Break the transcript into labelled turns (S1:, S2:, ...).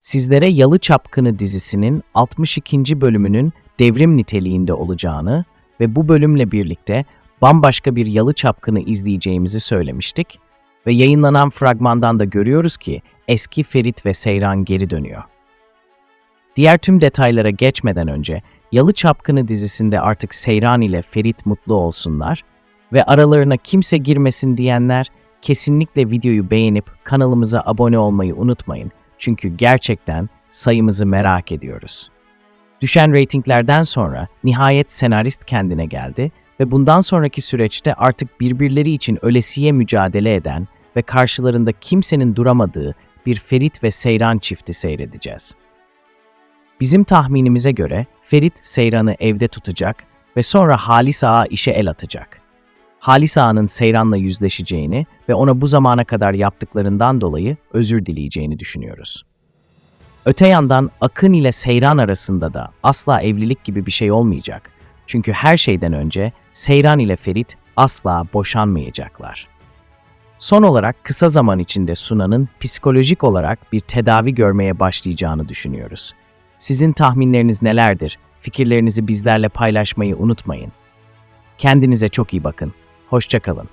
S1: Sizlere Yalı Çapkını dizisinin 62. bölümünün devrim niteliğinde olacağını ve bu bölümle birlikte bambaşka bir Yalı Çapkını izleyeceğimizi söylemiştik ve yayınlanan fragmandan da görüyoruz ki eski Ferit ve Seyran geri dönüyor. Diğer tüm detaylara geçmeden önce Yalı Çapkını dizisinde artık Seyran ile Ferit mutlu olsunlar ve aralarına kimse girmesin diyenler kesinlikle videoyu beğenip kanalımıza abone olmayı unutmayın. Çünkü gerçekten sayımızı merak ediyoruz. Düşen reytinglerden sonra nihayet senarist kendine geldi ve bundan sonraki süreçte artık birbirleri için ölesiye mücadele eden ve karşılarında kimsenin duramadığı bir Ferit ve Seyran çifti seyredeceğiz. Bizim tahminimize göre Ferit Seyran'ı evde tutacak ve sonra Halis Ağa işe el atacak. Halis Ağa'nın Seyran'la yüzleşeceğini ve ona bu zamana kadar yaptıklarından dolayı özür dileyeceğini düşünüyoruz. Öte yandan Akın ile Seyran arasında da asla evlilik gibi bir şey olmayacak. Çünkü her şeyden önce Seyran ile Ferit asla boşanmayacaklar. Son olarak kısa zaman içinde Suna'nın psikolojik olarak bir tedavi görmeye başlayacağını düşünüyoruz. Sizin tahminleriniz nelerdir? Fikirlerinizi bizlerle paylaşmayı unutmayın. Kendinize çok iyi bakın. Hoşçakalın.